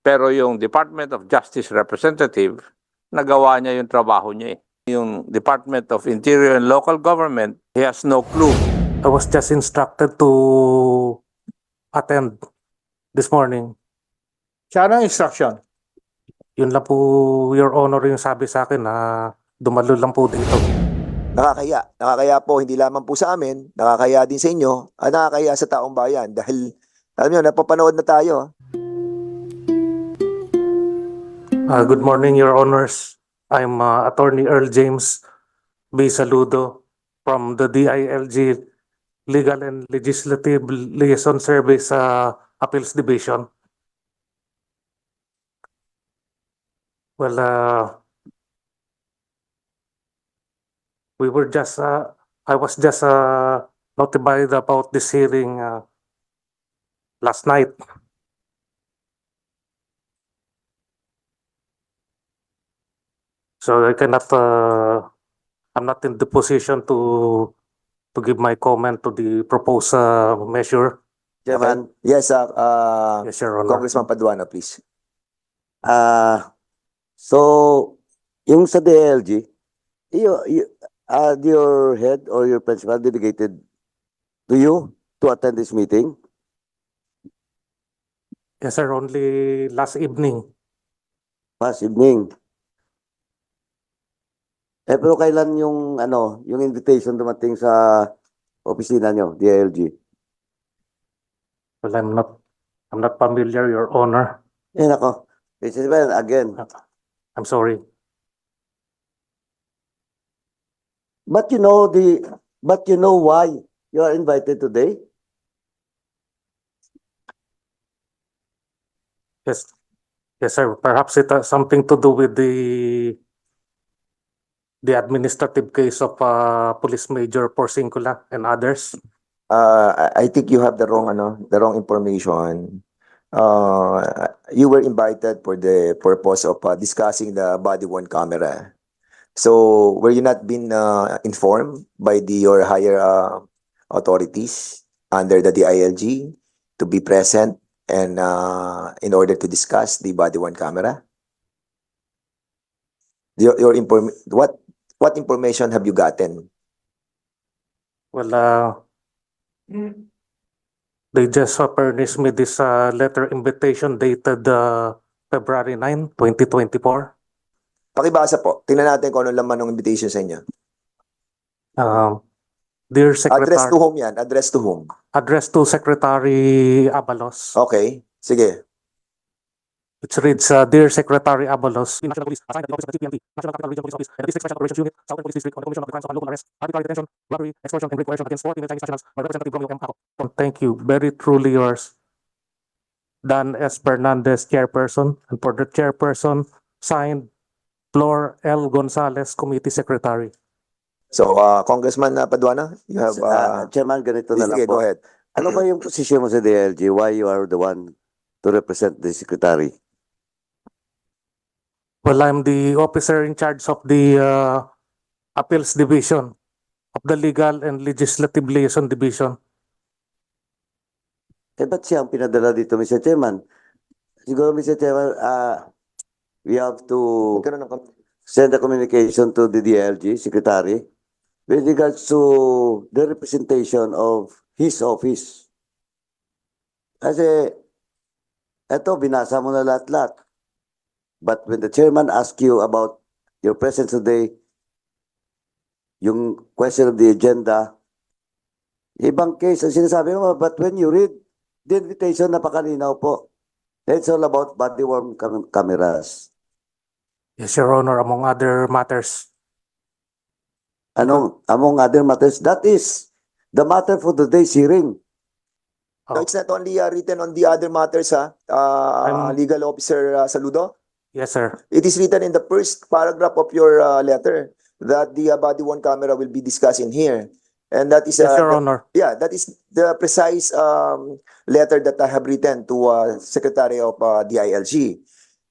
Pero yung Department of Justice representative, nagawa niya yung trabaho niya eh. Yung Department of Interior and Local Government, he has no clue. I was just instructed to attend this morning. Siya ang instruction. Yun lang po, Your Honor, yung sabi sa akin na dumalo lang po dito. Nakakaya. Nakakaya po hindi lamang po sa amin, nakakaya din sa inyo, at nakakaya sa taong bayan dahil alam niyo, napapanood na tayo. Uh, good morning, Your Honors. I'm uh, Attorney Earl James B. Saludo from the DILG Legal and Legislative Liaison Service uh, Appeals Division. Well, uh, we were just, uh, I was just uh, notified about this hearing uh, last night. So I cannot, uh, I'm not in the position to, to give my comment to the proposed, uh, measure. Chairman. Yes, uh, uh, Yes, Your Honor. Congressman Paduano, please. Ah, so, yung sa DLG, you, you, uh, your head or your principal delegated to you to attend this meeting? Yes, sir, only last evening. Last evening. Eh, pero kailan yung, ano, yung invitation dumating sa opisina nyo, DLG? Well, I'm not, I'm not familiar, Your Honor. Eh, nako. Is well, again. I'm sorry. But you know the, but you know why you are invited today? Yes, yes, sir. Perhaps it has something to do with the the administrative case of uh, Police Major Porcincula and others. Uh, I, think you have the wrong, ano, the wrong information. Uh, you were invited for the purpose of uh, discussing the body worn camera. So, were you not been uh, informed by the your higher uh, authorities under the DILG to be present and uh, in order to discuss the body worn camera? Your, your inform what what information have you gotten? Well, uh, they just uh, furnished me this uh, letter invitation dated uh, February 9, 2024. Pakibasa po. Tingnan natin kung ano laman ng invitation sa inyo. Um, dear Address to Secretary, whom yan? Address to whom? address to Secretary Abalos. Okay. Sige. Which reads, uh, Dear Secretary Abalos, National Police, assigned at the office of the CPNP, National Capital Region Police Office, and the District Special Operations Unit, Southern Police District, on the commission of the crimes of unlawful arrest, arbitrary detention, robbery, extortion, and great coercion against four female Chinese nationals by Representative Romeo M. Ako. Oh, Thank you. Very truly yours. Dan S. Fernandez, Chairperson, and for the Chairperson, signed Flor L. Gonzalez, Committee Secretary. So, uh, Congressman uh, Paduano, you have, uh, Ah, Chairman, ganito na sige, lang go po. ahead. Ano ba yung posisyon mo sa DLG? Why you are the one to represent the secretary? Well, I'm the officer in charge of the uh, Appeals Division of the Legal and Legislative Liaison Division. Eh, ba't siya ang pinadala dito, Mr. Chairman? Siguro, Mr. Chairman, ah, we have to send a communication to the DLG secretary with regards to the representation of his office. Kasi, eto, binasa mo na lahat-lahat. But when the chairman asks you about your presence today, yung question of the agenda, ibang case ang sinasabi mo, but when you read the invitation, napakalinaw po. It's all about body worn cam- cameras. Yes, Your Honor, among other matters. Anong, among other matters, that is the matter for today's hearing. No, Oh, it's not only uh, written on the other matters, ha? Uh, I'm- Legal Officer uh, Saludo. Yes, sir. It is written in the first paragraph of your uh, letter that the uh, body worn camera will be discussed in here. And that is, Yes, Your uh, Honor. yeah, that is the precise um, letter that I have written to uh, Secretary of uh, DILG.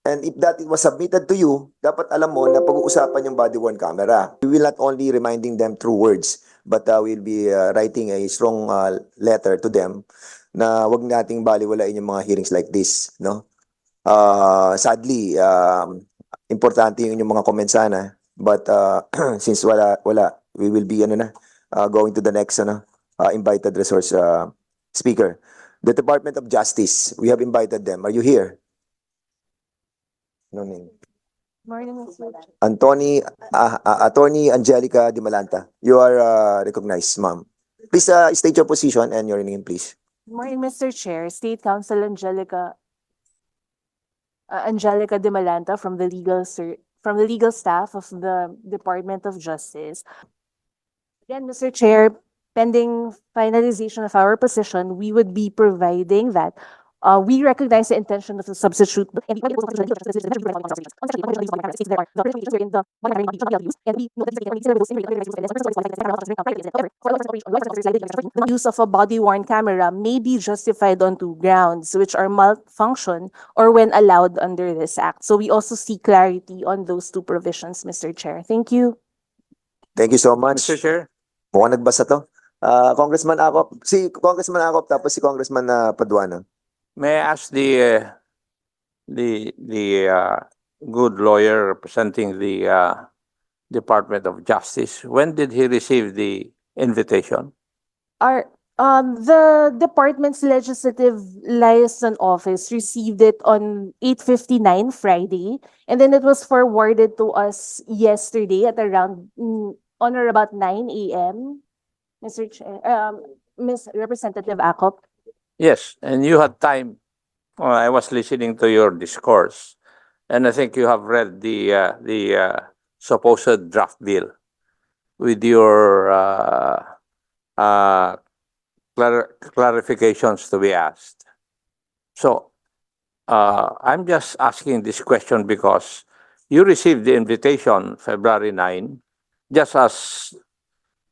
And if that was submitted to you, dapat alam mo na pag-uusapan yung body worn camera. We will not only reminding them through words, but uh, we'll be uh, writing a strong uh, letter to them na wag nating baliwalain yung mga hearings like this, no? Uh, sadly, um, importante yung inyong mga comments sana. But uh, since wala, wala, we will be ano na, uh, going to the next ano, uh, invited resource uh, speaker. The Department of Justice, we have invited them. Are you here? No name. Morning, Mr. Uh, uh, Attorney Angelica Di Malanta. You are uh, recognized, ma'am. Please uh, state your position and your name, please. Morning, Mr. Chair. State Council Angelica uh, Angelica De Malanta from the legal from the legal staff of the Department of Justice. Again, Mr. Chair, pending finalization of our position, we would be providing that uh, we recognize the intention of the substitute and we use of a body worn camera may be justified on two grounds, which are malfunction or when allowed under this act. So we also see clarity on those two provisions, Mr. Chair. Thank you. Thank you so much. Mr. Chair, Mukhang nagbasa to. Uh, Congressman Akop, si Congressman Akop tapos si Congressman uh, Paduano. May I ask the, uh, the, the, uh, good lawyer representing the, uh, Department of Justice, when did he receive the invitation? Our, um, the department's legislative liaison office received it on eight fifty-nine Friday. And then it was forwarded to us yesterday at around, mm, on or about nine AM. Mr. Um, Ms. Representative Akop. Yes, and you had time, uh, I was listening to your discourse, and I think you have read the, uh, the, uh, supposed draft bill with your, uh, uh, clar- clarifications to be asked. So, uh, I'm just asking this question because you received the invitation February nine, just as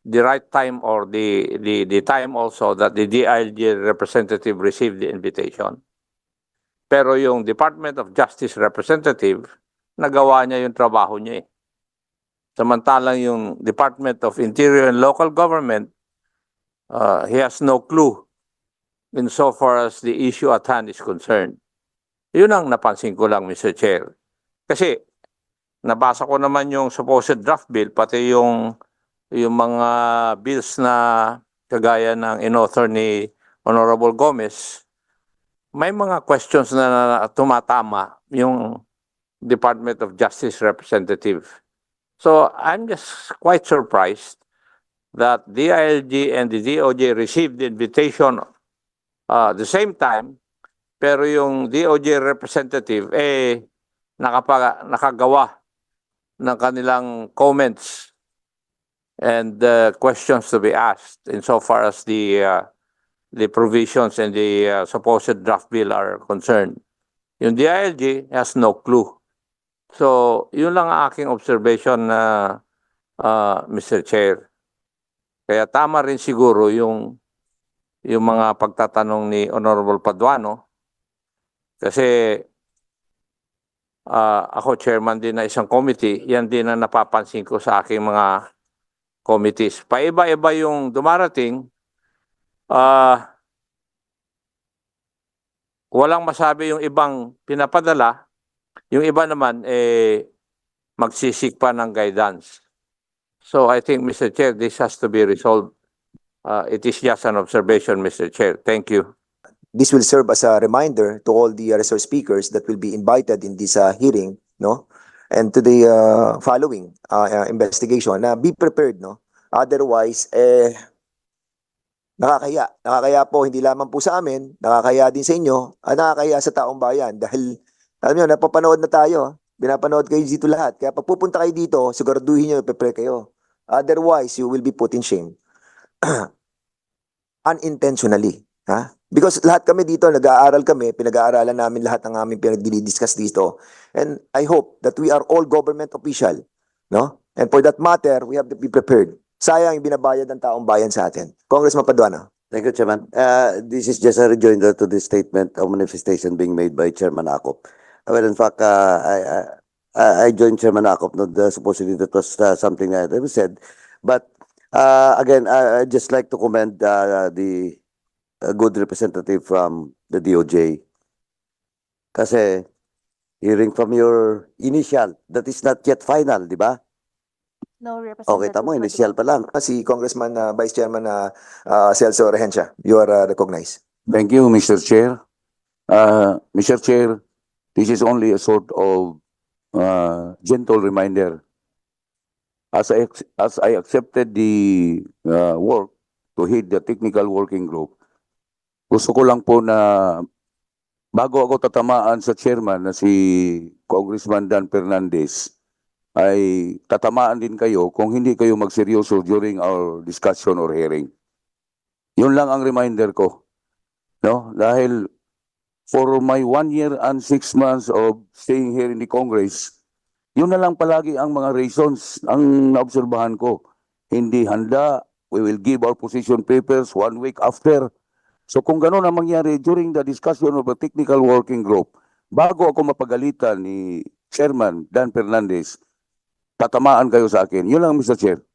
the right time or the, the, the time also that the DILG representative received the invitation. Pero yung Department of Justice representative, nagawa niya yung trabaho niya eh. Samantalang yung Department of Interior and Local Government, uh, he has no clue in so far as the issue at hand is concerned. Yun ang napansin ko lang, Mr. Chair. Kasi, nabasa ko naman yung supposed draft bill, pati yung yung mga bills na kagaya ng in-author ni Honorable Gomez, may mga questions na, tumatama yung Department of Justice representative. So I'm just quite surprised that DILG and the DOJ received the invitation uh, the same time, pero yung DOJ representative eh nakapa, nakagawa ng kanilang comments and uh, questions to be asked insofar as the uh, the provisions and the uh, supposed draft bill are concerned. Yung DILG has no clue. So, yun lang ang aking observation na uh, Mr. Chair. Kaya tama rin siguro yung yung mga pagtatanong ni Honorable Paduano kasi uh, ako chairman din na isang committee, yan din ang napapansin ko sa aking mga committees. Paiba-iba yung dumarating, ah walang masabi yung ibang pinapadala, yung iba naman eh magsisik pa ng guidance. So I think, Mr. Chair, this has to be resolved. Uh, it is just an observation, Mr. Chair. Thank you. This will serve as a reminder to all the uh, resource speakers that will be invited in this uh, hearing, no? And to the uh, following uh, uh, investigation na be prepared, no? Otherwise, eh, nakakaya. Nakakaya po hindi lamang po sa amin, nakakaya din sa inyo, ah, nakakaya sa taong bayan dahil alam niyo, napapanood na tayo. Binapanood kayo dito lahat. Kaya pag pupunta kayo dito, siguraduhin niyo prepare kayo. Otherwise, you will be put in shame. Unintentionally. Ha? Because lahat kami dito, nag-aaral kami, pinag-aaralan namin lahat ng aming pinag-discuss dito. And I hope that we are all government official. No? And for that matter, we have to be prepared. Sayang yung binabayad ng taong bayan sa atin. Congressman Paduano. Thank you, Chairman. Uh, this is just a rejoinder to the statement of manifestation being made by Chairman Akop. Uh, Well, in fact, uh, I, I, I joined Chairman Akop, not uh, supposedly that was uh, something that was said. But, uh, again, I, I'd just like to commend, uh, the uh, good representative from the DOJ. Kasi, Hearing from your initial, that is not yet final, di ba? No, Representative. Okay, tamo, Madrigal. initial pa lang. Si Congressman uh, Vice Chairman uh, uh, Celso Regencia, you are uh, recognized. Thank you, Mr. Chair. Uh, Mr. Chair, this is only a sort of uh, gentle reminder. As I, ex- as I accepted the uh, work to head the technical working group, gusto ko lang po na bago ako tatamaan sa chairman na si Congressman Dan Fernandez, ay tatamaan din kayo kung hindi kayo magseryoso during our discussion or hearing. Yun lang ang reminder ko. No? Dahil for my one year and six months of staying here in the Congress, yun na lang palagi ang mga reasons ang naobserbahan ko. Hindi handa, we will give our position papers one week after. So kung gano'n ang mangyari during the discussion of a technical working group, bago ako mapagalitan ni Chairman Dan Fernandez, tatamaan kayo sa akin. Yun lang, Mr. Chair.